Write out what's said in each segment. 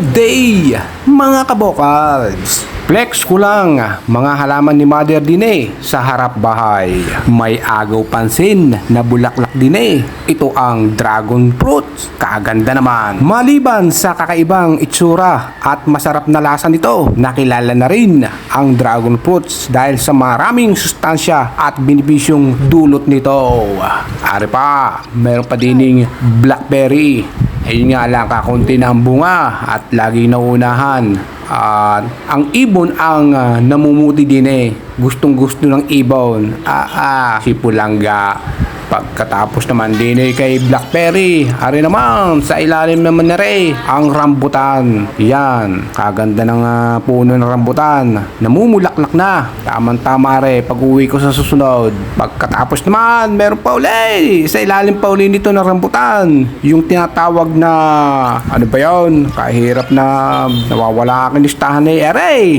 Good day, mga kabokals! Flex ko lang, mga halaman ni Mother din eh, sa harap bahay. May agaw pansin na bulaklak din eh. Ito ang dragon fruit. Kaganda naman. Maliban sa kakaibang itsura at masarap na lasa nito, nakilala na rin ang dragon fruits dahil sa maraming sustansya at binibisyong dulot nito. Ari pa, meron pa dining blackberry. Ayun nga lang kakunti na ang bunga at lagi nauunahan. At ang ibon ang ah, namumuti din eh. Gustong gusto ng ibon. Ah, ah, si Pulangga. Pagkatapos naman din kay Blackberry, hari naman sa ilalim naman na rin ang rambutan. Yan, kaganda ng ah, puno ng rambutan. Namumulaklak na. Tamang-tama rin pag uwi ko sa susunod. Pagkatapos naman, meron pa uli. Sa ilalim pa uli nito ng rambutan. Yung tinatawag na, ano ba yun? Kahirap na nawawala aking listahan ni Ere.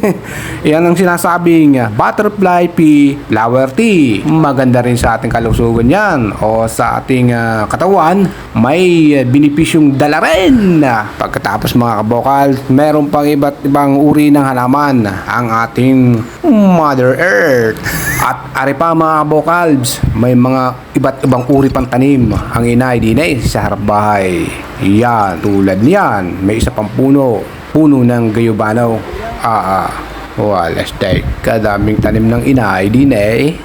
Yan ang sinasabing butterfly pea flower tea. Maganda rin sa ating kalusugan yan o sa ating ah, katawan may ah, binipisyong dala rin. Pagkatapos mga kabokal, meron pang iba't ibang uri ng halaman ang ating Mother Earth. At ari pa mga kabokals, may mga iba't ibang uri pang tanim ang inay dinay sa harap bahay. Yan, tulad niyan, may isa pang puno, puno ng gayubanaw. Ah, ah. Well, let's take kadaming tanim ng inay din eh.